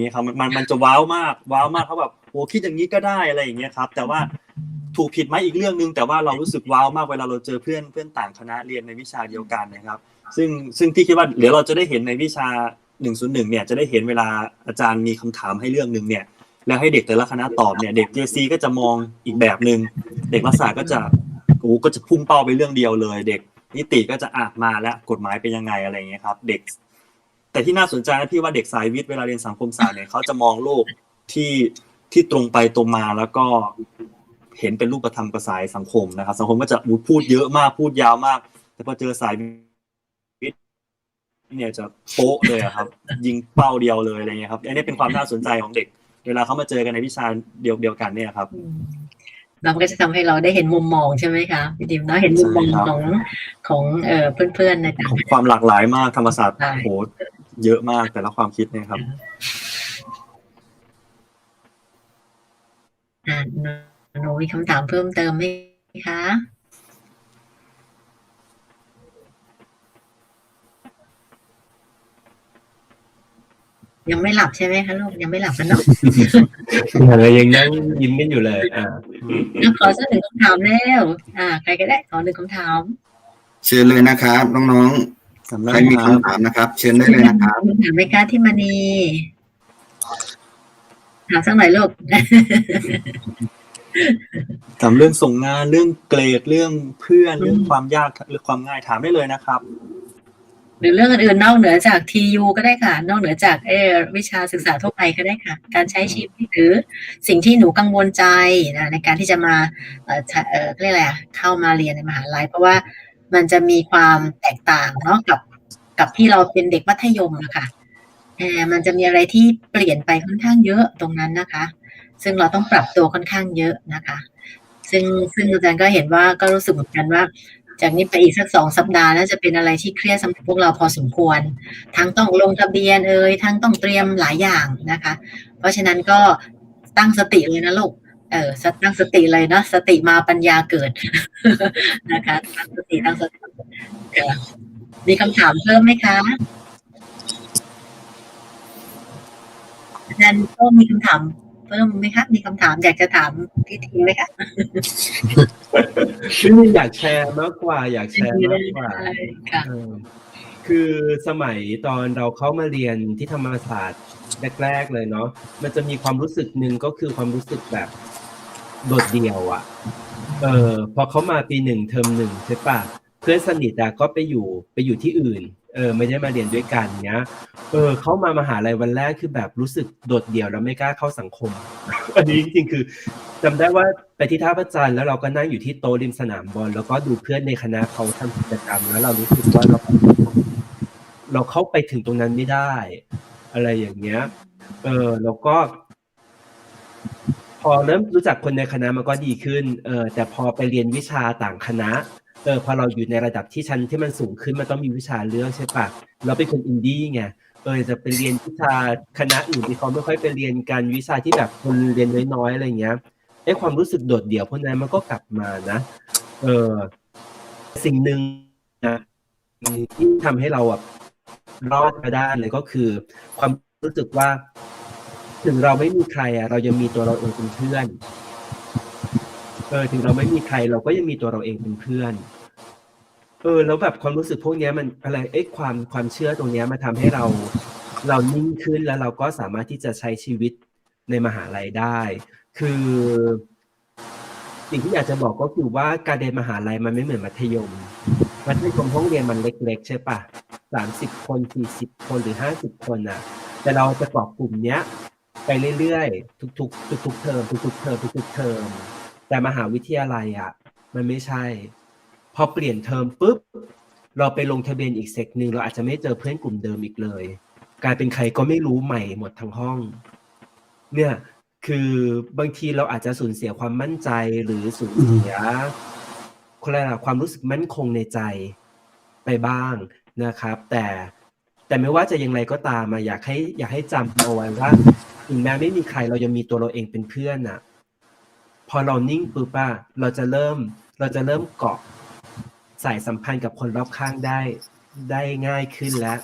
นี้ครับมันมันมันจะว้าวมากว้าวมากเขาแบบโอ้คิดอย่างนี้ก็ได้อะไรอย่างเงี้ยครับ แต่ว่าถูกผิดไหมอีกเรื่องหนึง แต่ว่าเรารู้สึกว้าวมากเวลาเราเจอเพื่อนเพื่อนต่างคณะเรียนในวิชาเดียวกันนะครับ ซึ่งซึ่งพี่คิดว่าเดี๋ยวเราจะได้เห็นในวิชา 101 เนี่ยจะได้เห็นเวลาอาจารย์มีคำถามให้เรื่องหนึ่งเนี่ยแล้วให้เด็กแต่ละคณะตอบเนี่ยเด็ก JC ก็จะมองอีกแบบหนึ่งเด็กรัฐศาสตร์ก็จะโอ้ก็จะพุ่งเป้าไปเรื่องเดียวเลย เด็กนิติก็จะอะมาแล้วกฎหมายเป็นยังไงอะไรอย่างเงี้ยครับ เด็ก แต่ที่น่าสนใจนะพี่ว่าเด็กสายวิทย์เวลาเรียนสังคมศาสตร์เนี่ยเขาจะมองโลกที่ที่ตรงไปตรงมาแล้วก็เห็นเป็นรูปธรรมกับสายสังคมนะครับ สังคมก็จะอุ๊ยพูดเยอะมากพูดยาวมาก แต่พอเจอสายวิทย์เนี่ยจะโป๊ะเลยอะครับ ยิงเป้าเดียวเลยอะไรเงี้ยครับอันนี้เป็นความน่าสนใจของเด็ก เวลาเขามาเจอกันในวิชาเดียวเดียวกันเนี่ยครับอืมเราก็จะทำให้เราได้เห็นมุมมองใช่ไหมคะพี่ดิมเนาะเห็นมุมมองใช่ครับของของเอ่อเพื่อนๆในต่างของความหลากหลายมากธรรมศาสตร์ใช่โห เยอะมากแต่ละความคิดเนี่ยครับอ่าหนูหนูมีคำถามเพิ่มเติมไหมคะยังไม่หลับใช่ไหมคะลูกยังไม่หลับกันเนาะเรายังนั่งยิ้มกันอยู่เลยอ่างั้นขอสักหนึ่งคำถามแล้ว อ่า ใครก็ได้ขอหนึ่งคำถามเชิญเลยนะครับน้องสำๆนัก ใครมีครับคำถามนะครับ เชิญได้เลยนะครับคำถามไหมคะที่มณีถามสักหน่อยลูกถามเรื่องส่งงานเรื่องเกรดเรื่องเพื่อนเรื่องความยากเรื่องความง่ายถามได้เลยนะครับ หรือเรื่องอื่นๆนอกเหนือจากทียูก็ได้ค่ะ นอกเหนือจากเออวิชาศึกษาทั่วไปก็ได้ค่ะ การใช้ชีวิตหรือสิ่งที่หนูกังวลใจนะในการที่จะมาเอ่อใช้เอ่อเรียกอะไรอะเข้ามาเรียนในมหาลัยเพราะว่า มันจะมีความแตกต่างเนาะกับ กับที่เราเป็นเด็กมัธยมนะคะเออมันจะมีอะไรที่เปลี่ยนไปค่อนข้างเยอะตรงนั้นนะคะ ซึ่งเราต้องปรับตัวค่อนข้างเยอะนะคะ ซึ่งซึ่งอาจารย์ก็เห็นว่าก็รู้สึกเหมือนกันว่า จากนี้ไปอีกสักสองสัปดาห์น่าจะเป็นอะไรที่เครียดสำหรับพวกเราพอสมควร ทั้งต้องลงทะเบียนเอ่ยทั้งต้องเตรียมหลายอย่างนะคะ เพราะฉะนั้นก็ตั้งสติเลยนะลูก เออตั้งสติเลยเนาะสติมาปัญญาเกิดนะคะตั้งสติตั้งสติเอ่อมีคำถามเพิ่มไหมคะอาจารย์ก็มีคำถามเพิ่มไหมคะมีคำถามอยากจะถามพี่ทีไหมคะไม่อยากแชร์มากกว่า อยากแชร์มากกว่าได้ค่ะเออคือสมัยตอนเราเข้ามาเรียนที่ธรรมศาสตร์แรกๆเลยเนาะมันจะมีความรู้สึกหนึ่งก็คือความรู้สึกแบบ โดดเดี่ยวอะ่ะ เออพอเขามาปีหนึ่งเทอมหนึ่งใช่ปะเพื่อนสนิทอะก็ไปอยู่ไปอยู่ที่อื่น เออ ไม่ได้มาเรียนด้วยกันเนี้ย เออเขามามหาลัยวันแรกคือแบบรู้สึกโดดเดี่ยวแล้วไม่กล้าเข้าสังคม อันนี้จริงๆคือจำได้ว่าไปที่ท่าพระจันทร์แล้วเราก็นั่งอยู่ที่โต๊ะริมสนามบอลแล้วก็ดูเพื่อนในคณะเขาทำกิจกรรมแล้วเรารู้สึกว่าเราเราเข้าไปถึงตรงนั้นไม่ได้ อะไรอย่างเงี้ย เออแล้วก็ พอเริ่มรู้จักคนในคณะมันก็ดีขึ้นเออแต่พอไปเรียนวิชาต่างคณะเออพอเราอยู่ในระดับที่ชั้นที่มันสูงขึ้นมันต้องมีวิชาเลือกใช่ปะเราเป็นคนอินดี้ไงเออจะไปเรียนวิชาคณะอื่นที่เขาไม่ค่อยไปเรียนกันวิชาที่แบบคนเรียนน้อยๆอะไรเงี้ยไอ้ความรู้สึกโดดเดี่ยวพวกนั้นมันก็กลับมานะเออสิ่งหนึ่งนะที่ทำให้เราแบบรอดมาได้เลยก็คือ ความรู้สึกว่า ถึงเราไม่มีใครอะเรายังมีตัวเราเองเป็นเพื่อน เออ ถึงเราไม่มีใครเราก็ยังมีตัวเราเองเป็นเพื่อน เออ แล้วแบบความรู้สึกพวกเนี้ยมันอะไร เอ้ความความเชื่อตรงเนี้ยมันทำให้เรา เรานิ่งขึ้นแล้วเราก็สามารถที่จะใช้ชีวิตในมหาลัยได้ คือ สิ่งที่อยากจะบอกก็คือว่าการเรียนมหาลัยมันไม่เหมือนมัธยม มัธยมห้องเรียนมันเล็ก ๆ ใช่ปะสามสิบคนสี่สิบคนหรือห้าสิบคนอะ แต่เราจะกรอกกลุ่มเนี้ย ไปเรื่อยๆ ทุกๆทุกๆเทอมทุกๆเทอมทุกๆเทอมแต่มหาวิทยาลัยอะมันไม่ใช่ พอเปลี่ยนเทอมปุ๊บเราไปลงทะเบียนอีกเซกหนึ่งเราอาจจะไม่เจอเพื่อนกลุ่มเดิมอีกเลย กลายเป็นใครก็ไม่รู้ใหม่หมดทั้งห้อง เนี่ยคือบางทีเราอาจจะสูญเสียความมั่นใจหรือสูญเสียคนละความรู้สึกมั่นคงในใจไปบ้างนะครับ แต่แต่ไม่ว่าจะอย่างไรก็ตามมาอยากให้อยากให้จำเอาไว้ว่า ถึงแม้ไม่มีใครเรายังมีตัวเราเองเป็นเพื่อนน่ะพอเรานิ่งปุ๊บอะเราจะเริ่ม เราจะเริ่มเกาะสายสัมพันธ์กับคนรอบข้างได้ได้ง่ายขึ้นและ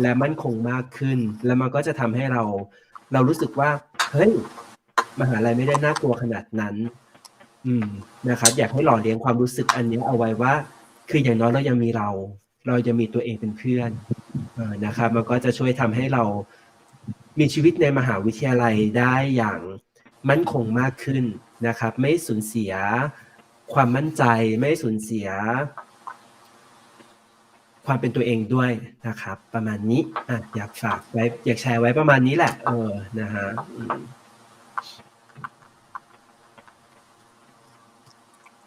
และมั่นคงมากขึ้น แล้วมันก็จะทำให้เรา เรารู้สึกว่าเฮ้ยมหาลัยไม่ได้น่ากลัวขนาดนั้น อืมนะครับ อยากให้หล่อเลี้ยงความรู้สึกอันนี้เอาไว้ว่า คืออย่างน้อยเรายังมีเรา เราจะมีตัวเองเป็นเพื่อนอนะครับ มันก็จะช่วยทำให้เรา มีชีวิตในมหาวิทยาลัยได้อย่างมั่นคงมากขึ้นนะครับ ไม่สูญเสียความมั่นใจ ไม่สูญเสีย ความเป็นตัวเองด้วยนะครับ ประมาณนี้อะอยากฝากไว้อยากแชร์ไว้ประมาณนี้แหละ เออนะฮะ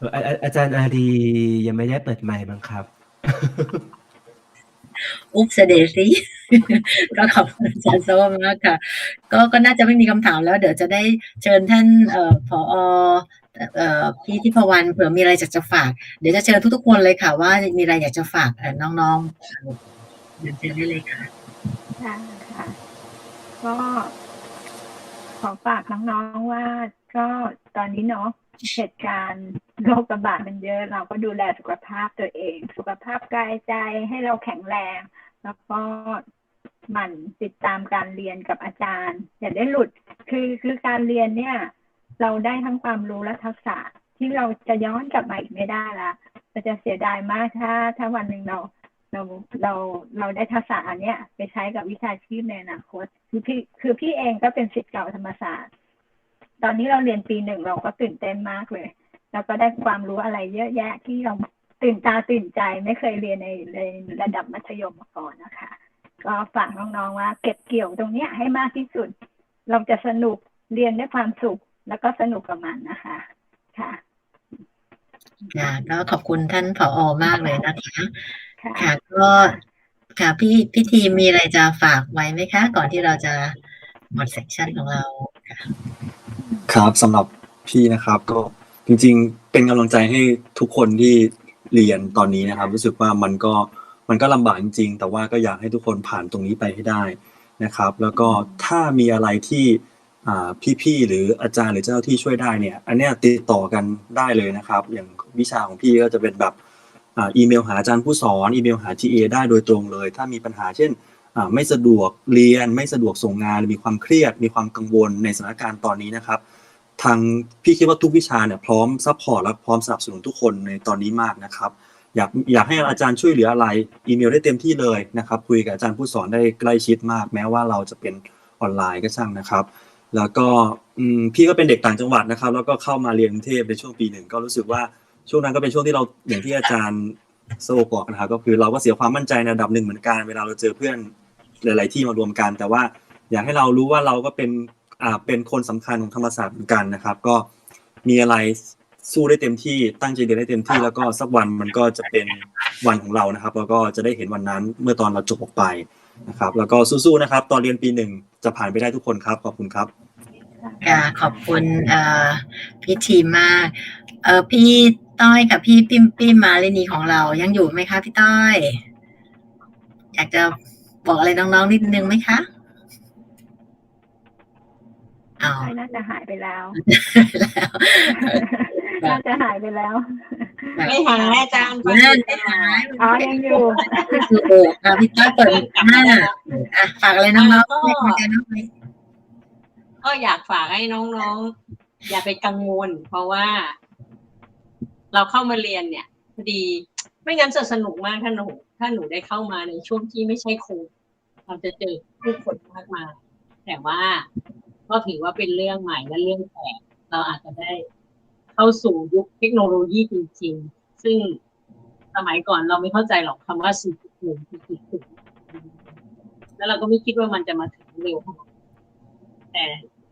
อาอาอาจารย์อารียังไม่ได้เปิดไมค์บ้างครับอุ๊บเสเดซี่ ก็ขอบคุณอาจารย์โซมากค่ะ ก็ก็น่าจะไม่มีคำถามแล้ว เดี๋ยวจะได้เชิญท่านเอ่อผอพี่ทิพวรรณเผื่อมีอะไรอยากจะฝาก เดี๋ยวจะเชิญทุกๆคนเลยค่ะ ว่ามีอะไรอยากจะฝากน้องๆเดี๋ยวเชิญได้เลยค่ะค่ะค่ะก็ขอฝากน้องๆว่าก็ตอนนี้เนาะเหตุการณ์โรคระบาดมันเยอะ เราก็ดูแลสุขภาพตัวเอง สุขภาพกายใจให้เราแข็งแรง แล้วก็ หมั่นติดตามการเรียนกับอาจารย์ อย่าได้หลุด คือคือการเรียนเนี่ย เราได้ทั้งความรู้และทักษะที่เราจะย้อนกลับมาอีกไม่ได้ละเราจะเสียดายมากถ้า ถ้าวันหนึ่งเราเราเราเราได้ทักษะอันเนี้ยไปใช้กับวิชาชีพในอนาคตคือพี่คือพี่เองก็เป็นศิษย์เก่าธรรมศาสตร์ ตอนนี้เราเรียนปีหนึ่งเราก็ตื่นเต้นมากเลย แล้วก็ได้ความรู้อะไรเยอะแยะที่เราตื่นตาตื่นใจไม่เคยเรียนในในระดับมัธยมมาก่อนนะคะ ก็ฝากน้องๆว่า เก็บเกี่ยวตรงเนี้ยให้มากที่สุด เราจะสนุกเรียนด้วยความสุข แล้วก็สนุกกับมันนะคะ ค่ะค่ะก็ขอบคุณท่านผอมากเลยนะคะค่ะค่ะก็ค่ะพี่พี่ทีมมีอะไรจะฝากไว้ไหมคะ ก่อนที่เราจะหมดเซสชันของเราครับสำหรับพี่นะครับ ก็จริง ๆ เป็นกำลังใจให้ทุกคนที่เรียนตอนนี้นะครับ รู้สึกว่ามันก็ มันก็ลำบากจริงๆแต่ว่าก็อยากให้ทุกคนผ่านตรงนี้ไปให้ได้นะครับ แล้วก็ถ้ามีอะไรที่พี่ๆหรืออาจารย์หรือเจ้าที่ช่วยได้เนี่ย อันนี้ติดต่อกันได้เลยนะครับ อย่างวิชาของพี่ก็จะเป็นแบบอีเมลหาอาจารย์ผู้สอนอีเมลหา TA ได้โดยตรงเลย ถ้ามีปัญหาเช่นไม่สะดวกเรียน ไม่สะดวกส่งงานหรือมีความเครียด มีความกังวลในสถานการณ์ตอนนี้นะครับ ทางพี่คิดว่าทุกวิชาเนี่ยพร้อมซัพพอร์ตและพร้อมสนับสนุนทุกคนในตอนนี้มากนะครับ อยากอยากให้อาจารย์ช่วยเหลืออะไร อีเมลได้เต็มที่เลยนะครับ คุยกับอาจารย์ผู้สอนได้ใกล้ชิดมาก แม้ว่าเราจะเป็นออนไลน์ก็ช่างนะครับ แล้วก็พี่ก็เป็นเด็กต่างจังหวัดนะครับ แล้วก็เข้ามาเรียนกรุงเทพในช่วงปีหนึ่งก็รู้สึกว่าช่วงนั้นก็เป็นช่วงที่เราอย่างที่อาจารย์โซบอกนะครับก็คือเราก็เสียความมั่นใจในระดับหนึ่งเหมือนกันเวลาเราเจอเพื่อนหลาย ๆ ที่มารวมกัน แต่ว่าอยากให้เรารู้ว่าเราก็เป็นอ่าเป็นคนสำคัญของธรรมศาสตร์เหมือนกันนะครับ ก็มีอะไร สู้ได้เต็มที่ตั้งใจเรียนได้เต็มที่แล้วก็สักวันมันก็จะเป็นวันของเรานะครับ แล้วก็จะได้เห็นวันนั้นเมื่อตอนเราจบออกไปนะครับ แล้วก็สู้ๆนะครับ ตอนเรียนปีหนึ่งจะผ่านไปได้ทุกคนครับขอบคุณครับค่ะขอบคุณเอ่อพี่ทีมมากเอ่อพี่ต้อยกับพี่ปิ้มปิ้มมาเลนีของเรายังอยู่ไหมคะพี่ต้อย อยากจะบอกอะไรน้องๆนิดนึงไหมคะอ้าวใช่น่าจะหายไปแล้วแล้ว น่าจะหายไปแล้ว ไม่หายอาจารย์ฟังนั่นอยู่ตไม่ลอหาดยอ๋อยังอยู่คืออะพี่ต้อยเปิดหน้าอะฝากอะไรน้องๆให้กำลังใจน้องไหมก็อยากฝากให้น้องๆ อย่าไปกังวล เพราะว่า เราเข้ามาเรียนเนี่ยพอดี ไม่งั้นจะสนุกมากถ้าหนู ถ้าหนูได้เข้ามาในช่วงที่ไม่ใช่โควิดเราจะเจอผู้คนมากมายแต่ว่าก็ถือว่าเป็นเรื่องใหม่และเรื่องแปลกเราอาจจะได้ เข้าสู่ยุคเทคโนโลยีจริง ๆ ซึ่งสมัยก่อนเราไม่เข้าใจหรอกคำว่า4.1 4.0แล้วเราก็ไม่คิดว่ามันจะมาถึงเร็วขนาดนี้แต่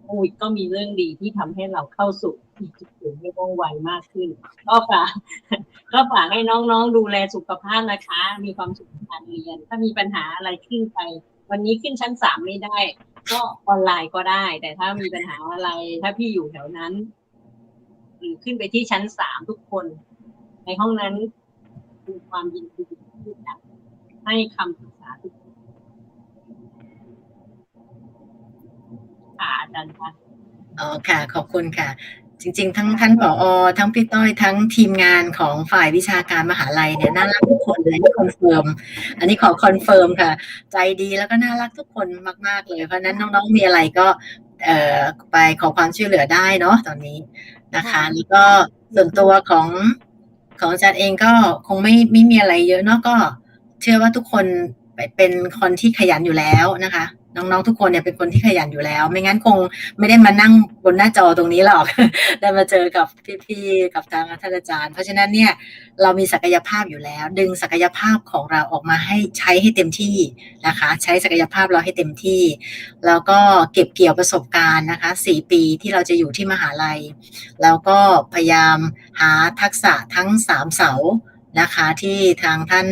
โควิดก็มีเรื่องดีที่ทำให้เราเข้าสู่4.0ได้ว่องไวมากขึ้น ก็ฝากก็ฝากให้น้องๆดูแลสุขภาพนะคะ มีความสุขในการเรียน ถ้ามีปัญหาอะไรขึ้นไป วันนี้ขึ้นชั้นสามไม่ได้ ก็ออนไลน์ก็ได้ แต่ถ้ามีปัญหาอะไร ถ้าพี่อยู่แถวนั้น หรือขึ้นไปที่ชั้นสามทุกคน ในห้องนั้นมีความยินดีที่จะให้คำปรึกษาทุกคนค่ะอาจารย์คะอ๋อค่ะ ขอบคุณค่ะ จริง ๆ ทั้งท่านผอทั้งพี่ต้อยทั้งทีมงานของฝ่ายวิชาการมหาลัยเนี่ยน่ารักทุกคนเลยนี่คอนเฟิร์มอันนี้ขอคอนเฟิร์มค่ะ ใจดีแล้วก็น่ารักทุกคนมาก ๆ เลย เพราะฉะนั้นน้อง ๆ มีอะไรก็เอ่อไปขอความช่วยเหลือได้เนาะตอนนี้ นะคะแล้วก็ส่วนตัวของของอาจารย์เองก็คงไม่ไม่มีอะไรเยอะเนาะก็ เชื่อว่าทุกคนเป็นคนที่ขยันอยู่แล้วนะคะ น้องๆทุกคนเนี่ยเป็นคนที่ขยันอยู่แล้ว ไม่งั้นคงไม่ได้มานั่งบนหน้าจอตรงนี้หรอก ได้มาเจอกับพี่ๆกับทางท่านอาจารย์ เพราะฉะนั้นเนี่ยเรามีศักยภาพอยู่แล้ว ดึงศักยภาพของเราออกมาให้ใช้ให้เต็มที่นะคะ ใช้ศักยภาพเราให้เต็มที่ แล้วก็เก็บเกี่ยวประสบการณ์นะคะสี่ปีที่เราจะอยู่ที่มหาลัย แล้วก็พยายามหาทักษะทั้งสามเสา นะคะที่ทางท่าน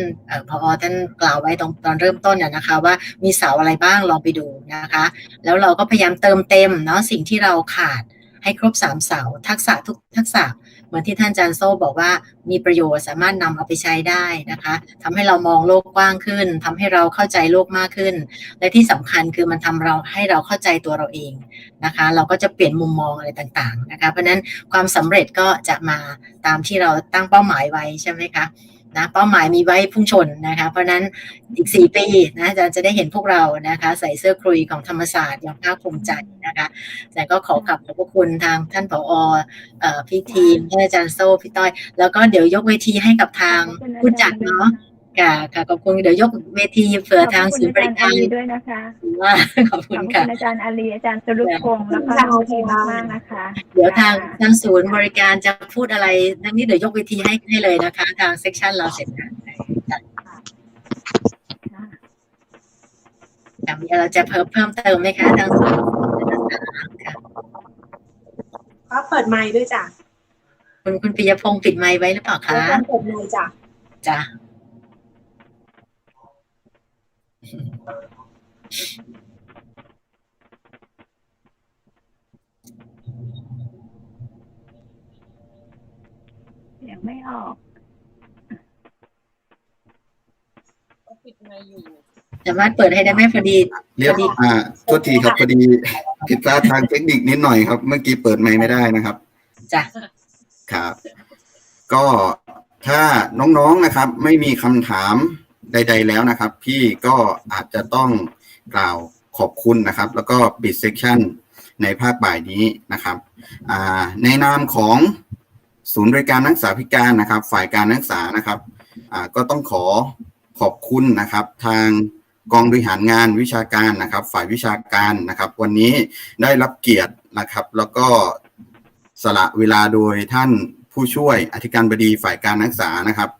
พออพอท่านกล่าวไว้ตอนตอนเริ่มต้นน่ยนะคะ ว่ามีเสาอะไรบ้างลองไปดูนะคะ แล้วเราก็พยายามเติมเต็มเนาะสิ่งที่เราขาดให้ครบสามเสาทักษะทุกทักษะ เหมือนที่ท่านอาจารย์โซ่บอกว่ามีประโยชน์สามารถนำเอาไปใช้ได้นะคะทำให้เรามองโลกกว้างขึ้นทำให้เราเข้าใจโลกมากขึ้น และที่สำคัญคือมันทำเราให้เราเข้าใจตัวเราเองนะคะ เราก็จะเปลี่ยนมุมมองอะไรต่างๆนะคะ เพราะฉะนั้นความสำเร็จก็จะมาตามที่เราตั้งเป้าหมายไว้ใช่ไหมคะ นะเป้าหมายมีไว้พุ่งชนนะคะ เพราะนั้นอีกสี่ปีนะอาจารย์จะได้เห็นพวกเรานะคะ ใส่เสื้อคลุยของธรรมศาสตร์อย่างภาคภูมิใจนะคะแต่ก็ขอบขอบพระคุณทางท่านผอออพี่ทีมท่านอาจารย์โซ่พี่ต้อย แล้วก็เดี๋ยวยกเวทีให้กับทางผู้จัดเนาะ ค่ะค่ะขอบคุณเดี๋ยวยกเวทีเผื่อทางศูนย์บริการขอบคุณอาจารย์อาลีด้วยนะคะว่าขอบขคุอบณคุค่ะณอาจารย์อาลีอาจารย์สรุปพงศ์แล้วก็น้องทีมมากๆนะคะ เดี๋ยวทางทางศูนย์บริการจะพูดอะไรทั้งนี้เดี๋ยวยกเวทีให้ให้เลยนะคะ ทางเซกชันเราเสร็จแล้วค่ะมีอะไรจะเพิ่มเพิ่มเติมไหมคะทางศูนย์ค่ะก็เปิดไมค์ด้วยจ้ะคุณคุณปิยพงศ์ปิดไมค์ไว้หรือเปล่าคะแล้วการเปิดไมค์จ้ะจ้ะ เสียงไม่ออกก็ปิดไมค์อยู่ สามารถเปิดให้ได้ไหมพอดี เรียกอ่าโทษทีครับพอดีผิดพลาดทางเทคนิคนิดหน่อยครับ เมื่อกี้เปิดไมค์ไม่ได้นะครับ จ้ะ ครับ ก็ถ้าน้องๆนะครับ ไม่มีคำถาม ใด ๆ แล้วนะครับ พี่ก็อาจจะต้องกล่าวขอบคุณนะครับ แล้วก็ปิดเซสชันในภาคบ่ายนี้นะครับอ่าในนามของศูนย์บริการนักศึกษาพิการนะครับ ฝ่ายการนักศึกษานะครับก็ต้องขอขอบคุณนะครับ ทางกองบริหารงานวิชาการนะครับ ฝ่ายวิชาการนะครับ วันนี้ได้รับเกียรตินะครับ แล้วก็สละเวลาโดยท่านผู้ช่วยอธิการบดีฝ่ายการนักศึกษานะครับ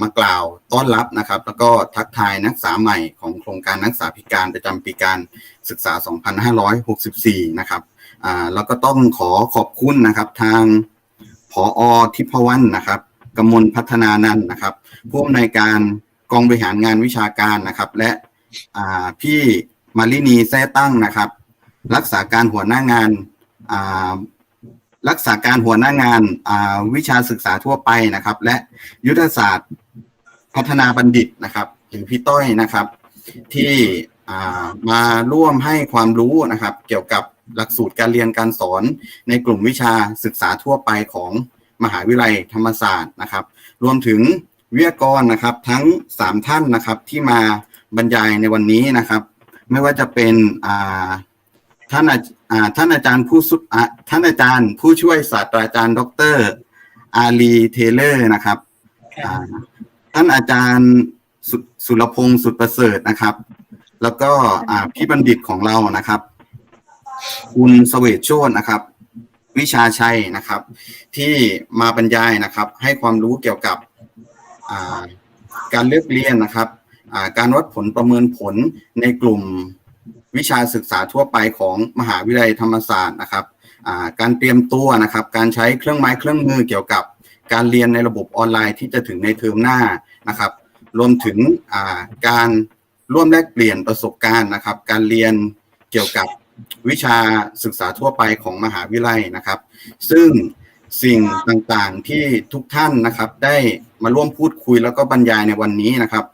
มากล่าวต้อนรับนะครับ แล้วก็ทักทายนักศึกษาใหม่ของโครงการนักศึกษาพิการประจำปีการศึกษา 2564 นะครับแล้วก็ต้องขอขอบคุณนะครับทางผอทิพวรรณนะครับกมลพัฒนานันนะครับผู้อำนวยการกองบริหารงานวิชาการนะครับ และพี่มารินีแซ่ตั้งนะครับ รักษาการหัวหน้างาน รักษาการหัวหน้างานวิชาศึกษาทั่วไปนะครับ และยุทธศาสตร์พัฒนาบัณฑิตนะครับหรือพี่ต้อยนะครับ ที่มาร่วมให้ความรู้นะครับ เกี่ยวกับหลักสูตรการเรียนการสอนในกลุ่มวิชาศึกษาทั่วไปของมหาวิทยาลัยธรรมศาสตร์นะครับ รวมถึงวิทยากรนะครับทั้งสามท่านนะครับที่มาบรรยายในวันนี้นะครับ ไม่ว่าจะเป็นท่านอาอ่า ท่านอาจารย์ผู้สุอ่าท่านอาจารย์ผู้ช่วยศาสตราจารย์ ดรอาลีเทเลอร์นะครับอ่าท่านอาจารย์สุสุรพงศ์สุดประเสริฐนะครับ แล้วก็อ่าพี่บัณฑิตของเรานะครับ คุณเสเวชโชตนะครับ วิชาชัยนะครับ ที่มาบรรยายนะครับ ให้ความรู้เกี่ยวกับอ่าการเลือกเรียนนะครับอ่าการวัดผลประเมินผลในกลุ่ม วิชาศึกษาทั่วไปของมหาวิทยาลัยธรรมศาสตร์นะครับการเตรียมตัวนะครับ การใช้เครื่องไม้เครื่องมือเกี่ยวกับการเรียนในระบบออนไลน์ที่จะถึงในเทอมหน้านะครับ รวมถึงการร่วมแลกเปลี่ยนประสบการณ์นะครับ การเรียนเกี่ยวกับวิชาศึกษาทั่วไปของมหาวิทยาลัยนะครับ ซึ่งสิ่งต่างๆที่ทุกท่านนะครับ ได้มาร่วมพูดคุยแล้วก็บรรยายในวันนี้นะครับ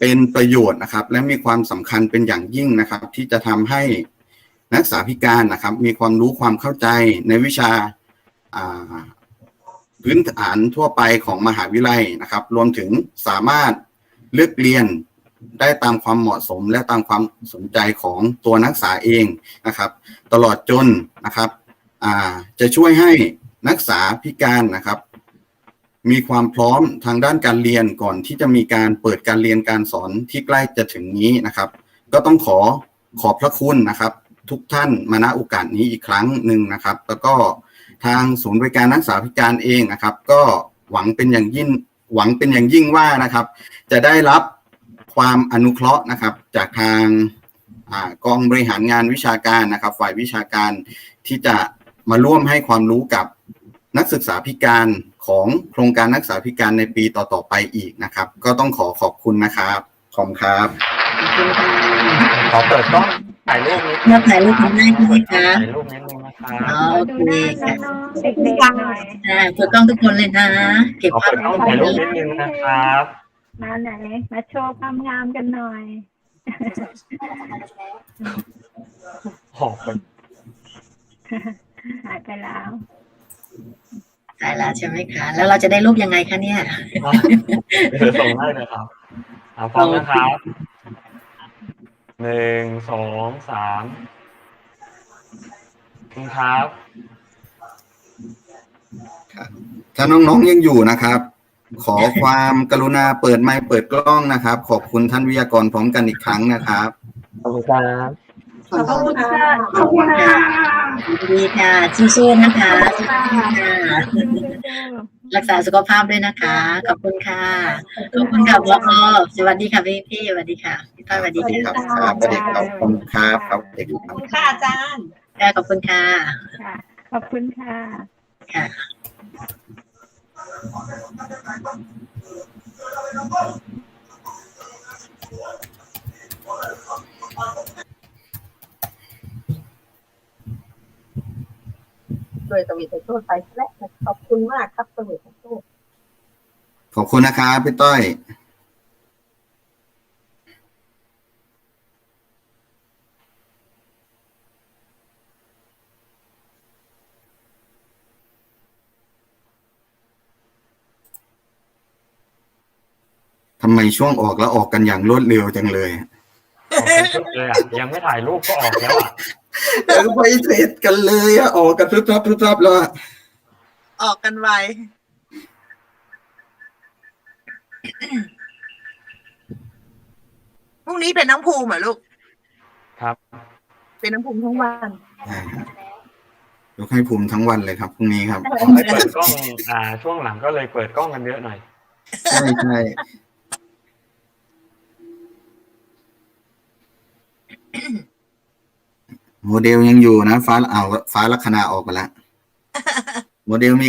เป็นประโยชน์นะครับ และมีความสำคัญเป็นอย่างยิ่งนะครับ ที่จะทำให้นักศึกษาพิการนะครับ มีความรู้ความเข้าใจในวิชาพื้นฐานทั่วไปของมหาวิทยาลัยนะครับ รวมถึงสามารถเลือกเรียนได้ตามความเหมาะสมและตามความสนใจของตัวนักศึกษาเองนะครับ ตลอดจนนะครับจะช่วยให้นักศึกษาพิการนะครับ มีความพร้อมทางด้านการเรียนก่อนที่จะมีการเปิดการเรียนการสอนที่ใกล้จะถึงนี้นะครับ ก็ต้องขอขอบพระคุณนะครับ ทุกท่านมาณโอกาสนี้อีกครั้งหนึ่งนะครับ แล้วก็ทางศูนย์บริการนักศึกษาพิการเองนะครับ ก็หวังเป็นอย่างยิ่งหวังเป็นอย่างยิ่งว่านะครับ จะได้รับความอนุเคราะห์นะครับ จากทางอกองบริหารงานวิชาการนะครับ ฝ่ายวิชาการที่จะมาร่วมให้ความรู้กับนักศึกษาพิการ ของโครงการนักศึกษาพิการในปีต่อๆไปอีกนะครับ ก็ต้องขอขอบคุณนะครับ ขอบคุณครับขอบคุณค่ะขอเปิดกล้องถ่ายรูปนิดมาถ่ายรูปกันได้ใช่ไหมคะถ่ายรูปนิดนึงนะครับอ๋อขอโอดูเคหน้าค่ะน้องๆเด็กๆหน่อยอ่าเปิดกล้องทุกคนเลยนะ เก็บขอภาพเปิดกล้องถ่ายรูปนิดนึงนะครับ มาไหน มาโชว์ความงามกันหน่อยขอบคุณหายไปแล้ว ถ่ายแล้วใช่ไหมคะ แล้วเราจะได้รูปยังไงคะเนี่ยเดี๋ยวส่งให้นะครับเอาพร้อมนะครับหนึ่งสองสามขอบคุณครับถ้าน้องๆยังอยู่นะครับ ขอความกรุณาเปิดไมค์เปิดกล้องนะครับ ขอบคุณท่านวิทยากรพร้อมกันอีกครั้งนะครับขอบคุณครับ ขอบคุณค่ะขอบคุณค่ะดีค่ะสู้ๆนะคะสู้ๆค่ะรักษาสุขภาพด้วยนะคะ ขอบคุณค่ะ ขอบคุณค่ะพอสวัสดีค่ะพี่พี่สวัสดีค่ะพี่ต้อยสวัสดีสวัสดีค่ะครับครับสวัสดีครับขอบคุณครับครับเด็กขอบคุณค่ะอาจารย์ค่ะขอบคุณค่ะค่ะขอบคุณค่ะ ค่ะ โดยสวิตโทษไปและขอบคุณมากครับสวิตโทษขอบคุณนะครับพี่ต้อยทำไมช่วงออกแล้วออกกันอย่างรวดเร็วจังเลยขอบคุณชุดเลยอะยังไม่ถ่ายรูปก็ออกแล้วอะ ยังไม่เสร็จกันเลยอะออกกันพรึบพรับพรึบพรับแล้วอะออกกันไวพรุ่งนี้เป็นน้องภูมิเหรอลูก ครับ เป็นน้องภูมิทั้งวันใช่ครับยกให้ภูมิทั้งวันเลยครับพรุ่งนี้ครับไม่เปิดกล้องอ่า ช่วงหลังก็เลยเปิดกล้องกันเยอะหน่อยใช่ใช่ โมเดลยังอยู่นะ ฟ้าเอาฟ้าลัคนาออกไปแล้วโมเดลมี